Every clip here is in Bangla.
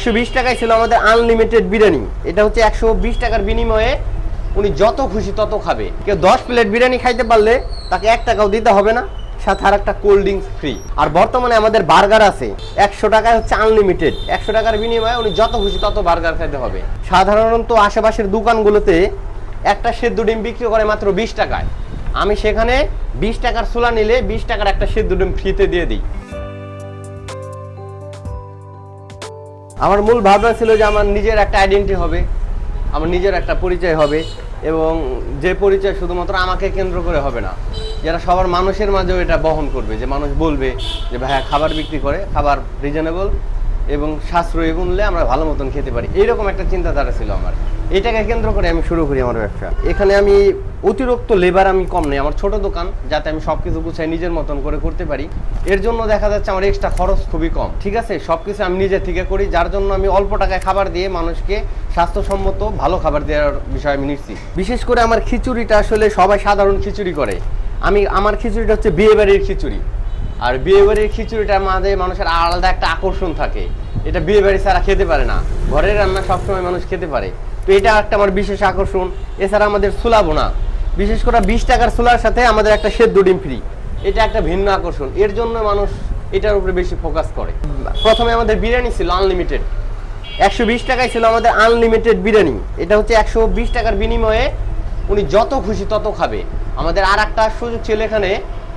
একশো বিশ টাকায় ছিল আমাদের আনলিমিটেড বিরিয়ানি। এটা হচ্ছে একশো বিশ টাকার বিনিময়ে উনি যত খুশি তত খাবে। কেউ দশ প্লেট বিরিয়ানি খাইতে পারলে তাকে এক টাকাও দিতে হবে না, সাথে আর একটা কোল্ড ড্রিঙ্কস ফ্রি আর বর্তমানে আমাদের বার্গার আছে, একশো টাকায় হচ্ছে আনলিমিটেড একশো টাকার বিনিময়ে উনি যত খুশি তত বার্গার খাইতে হবে। সাধারণত আশেপাশের দোকানগুলোতে একটা সেদ্ধ ডিম বিক্রি করে মাত্র বিশ টাকায়। আমি সেখানে বিশ টাকার সোলা নিলে বিশ টাকার একটা সেদ্ধ ডিম ফ্রিতে দিয়ে দিই। আমার মূল ভাবনা ছিল যে আমার নিজের একটা আইডেন্টি হবে, আমার নিজের একটা পরিচয় হবে এবং যে পরিচয় শুধুমাত্র আমাকে কেন্দ্র করে হবে না, যারা সবার মানুষের মাঝেও এটা বহন করবে, যে মানুষ বলবে যে ভাইয়া খাবার বিক্রি করে, খাবার রিজনেবল এবং সাশ্রয়ী মূল্যে আমরা ভালো মতন খেতে পারি। এইরকম একটা চিন্তাধারা ছিল আমার। এটাকে কেন্দ্র করে আমি শুরু করি আমার ব্যবসা। এখানে আমি অতিরিক্ত লেবার আমি কম নেই। আমার ছোট দোকান, যাতে আমি সব কিছু গুছাই নিজের মতন করে করতে পারি। এর জন্য দেখা যাচ্ছে আমার এক্সট্রা খরচ খুবই কম। ঠিক আছে? সব কিছু আমি নিজে থেকে করি, যার জন্য আমি অল্প টাকায় খাবার দিয়ে মানুষকে স্বাস্থ্যসম্মত, ভালো খাবার দেওয়ার বিষয় আমি নিচ্ছি। বিশেষ করে আমার খিচুড়িটা আসলে সবাই সাধারণ খিচুড়ি করে। আমি, আমার খিচুড়িটা হচ্ছে বিয়ে বাড়ির খিচুড়ি। আর বিয়ে বাড়ির খিচুড়িটার মাঝে মানুষের আলাদা একটা আকর্ষণ থাকে। এটা বিয়ে বাড়ি ছাড়া খেতে পারে না। ঘরের রান্না সবসময় মানুষ খেতে পারে। তো এটা একটা আমার বিশেষ আকর্ষণ। এছাড়া আমাদের সুলাবো বোনা বিশেষ করে বিশ টাকার সুলার সাথে আমাদের একটা সেদ্ধ ডিম ফ্রি এটা একটা ভিন্ন আকর্ষণ। এর জন্য মানুষ এটার উপরে বেশি ফোকাস করে। প্রথমে আমাদের বিরিয়ানি ছিল আনলিমিটেড একশো বিশ টাকায় ছিল আমাদের আনলিমিটেড বিরিয়ানি। এটা হচ্ছে একশো বিশ টাকার বিনিময়ে উনি যত খুশি তত খাবে। আমাদের আর একটা সুযোগ ছিল এখানে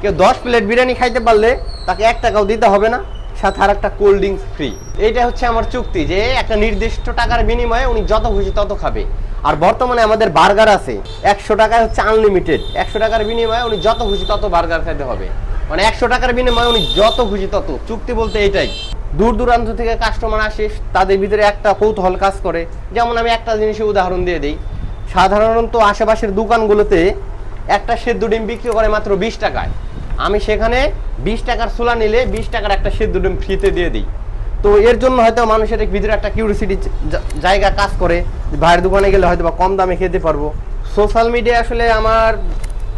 কেউ দশ প্লেট বিরিয়ানি খাইতে পারলে তাকে এক টাকাও দিতে হবে না, সাথে আর একটা কোল্ড ড্রিঙ্কস ফ্রি এইটা হচ্ছে আমার চুক্তি যে একটা নির্দিষ্ট টাকার বিনিময়ে উনি যত খুশি তত খাবে। আর বর্তমানে আমাদের বার্গার আছে, একশো টাকায় হচ্ছে আনলিমিটেড একশো টাকার বিনিময়ে উনি যত খুশি তত বার্গার খেতে হবে। মানে একশো টাকার বিনিময়ে উনি যত খুশি তত। চুক্তি বলতে এটাই। দূর দূরান্ত থেকে কাস্টমার আসে, তাদের ভিতরে একটা কৌতূহল কাজ করে। যেমন আমি একটা জিনিসের উদাহরণ দিয়ে দিই। সাধারণত আশেপাশের দোকানগুলোতে একটা সেদ্ধ ডিম বিক্রি করে মাত্র বিশ টাকায়। আমি সেখানে বিশ টাকার সোলা নিলে বিশ টাকার একটা সেদ্ধ ডিম ফ্রিতে দিয়ে দিই। তো এর জন্য হয়তো মানুষের ভিতরে একটা কিউরিসিটি জায়গা কাজ করে ভাইয়ের দোকানে গেলে হয়তো বা কম দামে খেতে পারব। সোশ্যাল মিডিয়া আসলে আমার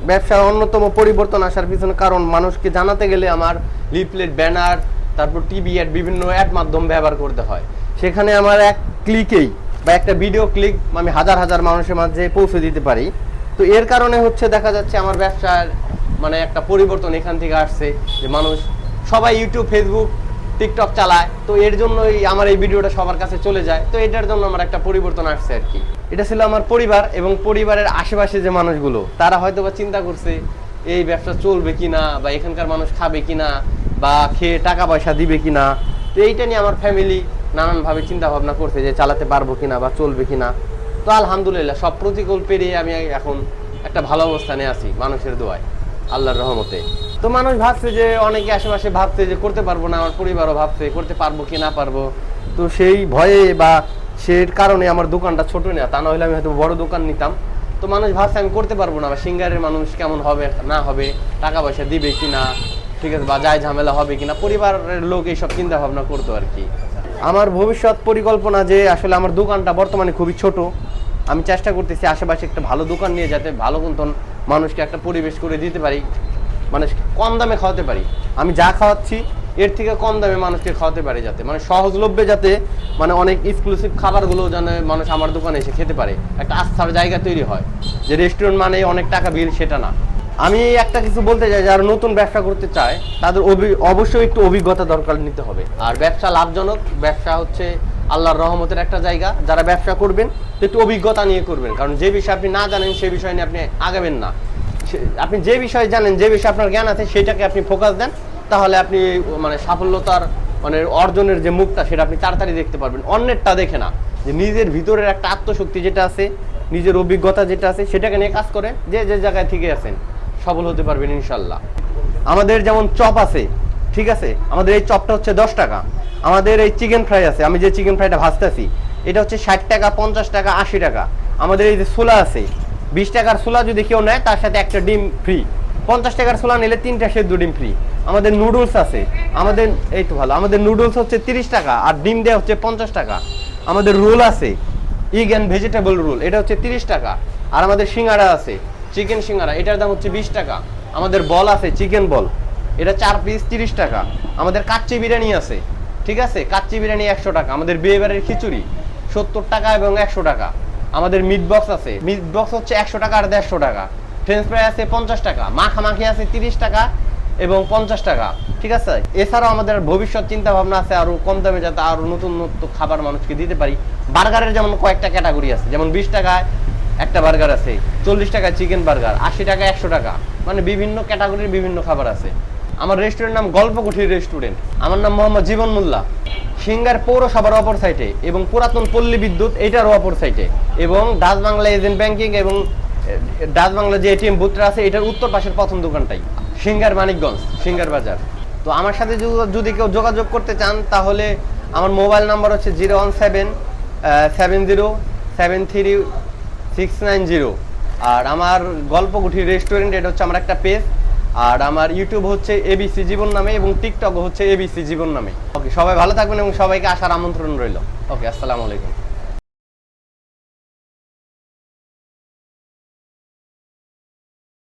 ব্যবসার অন্যতম পরিবর্তন আসার পিছনে কারণ, মানুষকে জানাতে গেলে আমার লিফলেট ব্যানার তারপর টিভি অ্যাড বিভিন্ন অ্যাড মাধ্যম ব্যবহার করতে হয়। সেখানে আমার এক ক্লিকেই বা একটা ভিডিও ক্লিক আমি হাজার হাজার মানুষের মাঝে পৌঁছে দিতে পারি। তো এর কারণে হচ্ছে দেখা যাচ্ছে আমার ব্যবসার মানে একটা পরিবর্তন এখান থেকে আসছে যে মানুষ সবাই ইউটিউব ফেসবুক টিকটক চালায়। তো এর জন্যই আমার এই ভিডিওটা সবার কাছে চলে যায়। তো এটার জন্য আমার একটা পরিবর্তন আসছে আর কি। এটা ছিল আমার পরিবার এবং পরিবারের আশেপাশে যে মানুষগুলো, তারা হয়তো বা চিন্তা করছে, এই ব্যবসা চলবে কিনা বা এখানকার মানুষ খাবে কি না বা খেয়ে টাকা পয়সা দিবে কিনা। তো এইটা নিয়ে আমার ফ্যামিলি নানানভাবে চিন্তা ভাবনা করছে যে চালাতে পারব কিনা বা চলবে কিনা। তো আলহামদুলিল্লাহ, সব প্রতিকূল পেরিয়ে আমি এখন একটা ভালো অবস্থানে আছি, মানুষের দোয়ায়, আল্লাহর রহমতে। তো মানুষ ভাবছে যে, অনেকে আশেপাশে ভাবছে যে, করতে পারব না, আমার পরিবারও ভাবছে, করতে পারব কি না পারব। তো সেই ভয়ে বা সেই কারণে আমার দোকানটা ছোট না, তা না হলে আমি হয়তো বড় দোকান নিতাম। তো মানুষ ভাবছে, আমি করতে পারব না, বা সিঙ্গারের মানুষ কেমন হবে, না হবে, টাকা পয়সা দিবে কি না, ঠিক আছে, বা যায় ঝামেলা হবে কিনা পরিবারের লোক এইসব চিন্তা ভাবনা করতো আর কি। আমার ভবিষ্যৎ পরিকল্পনা যে, আসলে আমার দোকানটা বর্তমানে খুবই ছোট আমি চেষ্টা করতেছি আশেপাশে একটা ভালো দোকান নিয়ে যাতে ভালো মতন মানুষকে একটা পরিবেশ করে দিতে পারি মানে কম দামে খাওয়াতে পারি। আমি যা খাওয়াচ্ছি, এর থেকে কম দামে মানুষকে খাওয়াতে পারি যাতে মানে সহজলভ্যে যাতে মানে অনেক এক্সক্লুসিভ খাবারগুলো যেন মানুষ আমার দোকানে এসে খেতে পারে। একটা আস্থার জায়গা তৈরি হয়, যে রেস্টুরেন্ট মানে অনেক টাকা বিল সেটা না। আমি একটা কিছু বলতে চাই, যারা নতুন ব্যবসা করতে চায়, তাদের অবশ্যই একটু অভিজ্ঞতা দরকার নিতে হবে। আর ব্যবসা লাভজনক, ব্যবসা হচ্ছে আল্লাহর রহমতের একটা জায়গা, যারা ব্যবসা করবেন, একটু অভিজ্ঞতা নিয়ে করবেন। কারণ যে বিষয়ে আপনি না জানেন সেই বিষয় নিয়ে আপনি আগাবেন না। আপনি যে বিষয়ে জানেন, যে বিষয়ে আপনার জ্ঞান আছে, সেটাকে আপনি ফোকাস দেন, তাহলে আপনি মানে সাফল্যতার মানে অর্জনের যে মুখটা, সেটা আপনি তাড়াতাড়ি দেখতে পারবেন। অন্যেরটা দেখে না। যে নিজের ভিতরের একটা আত্মশক্তি যেটা আছে, নিজের অভিজ্ঞতা যেটা আছে, সেটাকে নিয়ে কাজ করে, যে যে জায়গায় থেকে আছেন, সফল হতে পারবেন ইনশাল্লাহ আমাদের যেমন চপ আছে, ঠিক আছে? আমাদের এই চপটা হচ্ছে দশ টাকা। আমাদের এই চিকেন ফ্রাই আছে, আমি যে চিকেন ফ্রাইটা ভাজতেছি, এটা হচ্ছে ষাট টাকা, পঞ্চাশ টাকা, আশি টাকা। আমাদের এই যে ছোলা আছে, বিশ টাকার ছোলা যদি কেউ নেয়, তার সাথে একটা ডিম ফ্রি পঞ্চাশ টাকার ছোলা নিলে তিনটা সেদ্ধ ডিম ফ্রি আমাদের নুডলস আছে, আমাদের, এই তো ভালো, আমাদের নুডলস হচ্ছে তিরিশ টাকা, আর ডিম দেওয়া হচ্ছে পঞ্চাশ টাকা। আমাদের রোল আছে ইগ অ্যান্ড ভেজিটেবল রোল এটা হচ্ছে তিরিশ টাকা। আর আমাদের সিঙ্গারা আছে, চিকেন সিঙ্গারা, এটার দাম হচ্ছে বিশ টাকা। আমাদের বল আছে, চিকেন বল, এটা চার পিস তিরিশ টাকা। আমাদের কাচ্চি বিরিয়ানি আছে ঠিক আছে? কাচ্চি বিরিয়ানি একশো টাকা। আমাদের বিয়ে বাড়ির খিচুড়ি সত্তর টাকা এবং একশো টাকা। আমাদের মিট বক্স আছে। মিট বক্স হচ্ছে একশো টাকা আর দেড়শো টাকা। ফ্রেঞ্চ ফ্রাই আছে পঞ্চাশ টাকা। মাখামাখি আছে তিরিশ টাকা এবং পঞ্চাশ টাকা। ঠিক আছে? এছাড়াও আমাদের ভবিষ্যৎ চিন্তা ভাবনা আছে আরও কম দামে যাতে আরও নতুন নতুন খাবার মানুষকে দিতে পারি। বার্গারের যেমন কয়েকটা ক্যাটাগরি আছে। যেমন বিশ টাকায় একটা বার্গার আছে, চল্লিশ টাকা চিকেন বার্গার, আশি টাকা একশো টাকা। মানে বিভিন্ন ক্যাটাগরির বিভিন্ন খাবার আছে। আমার রেস্টুরেন্ট নাম গল্পকুঠির রেস্টুরেন্ট আমার নাম মোহাম্মদ জীবন মোল্লা। সিঙ্গার পৌরসভার অপর সাইটে এবং পুরাতন পল্লী বিদ্যুৎ এটার অপর সাইটে এবং ডাচ বাংলা এজেন্ট ব্যাংকিং এবং ডাচ বাংলা যে এটিএম বুথটা আছে, এটার উত্তর পাশের প্রথম দোকানটাই, সিঙ্গার মানিকগঞ্জ, সিঙ্গার বাজার। তো আমার সাথে যদি- যদি কেউ যোগাযোগ করতে চান, তাহলে আমার মোবাইল নাম্বার হচ্ছে zero one seven seven zero, seven three six nine zero. আর আমার গল্পগুঠি রেস্টুরেন্ট এটা হচ্ছে আমার একটা পেজ আর আমার ইউটিউব হচ্ছে এবিসি জীবন নামে এবং টিকটক হচ্ছে এবিসি জীবন নামে। ওকে সবাই ভালো থাকবেন এবং সবাইকে আসার আমন্ত্রণ রইল। ওকে আসসালামু আলাইকুম।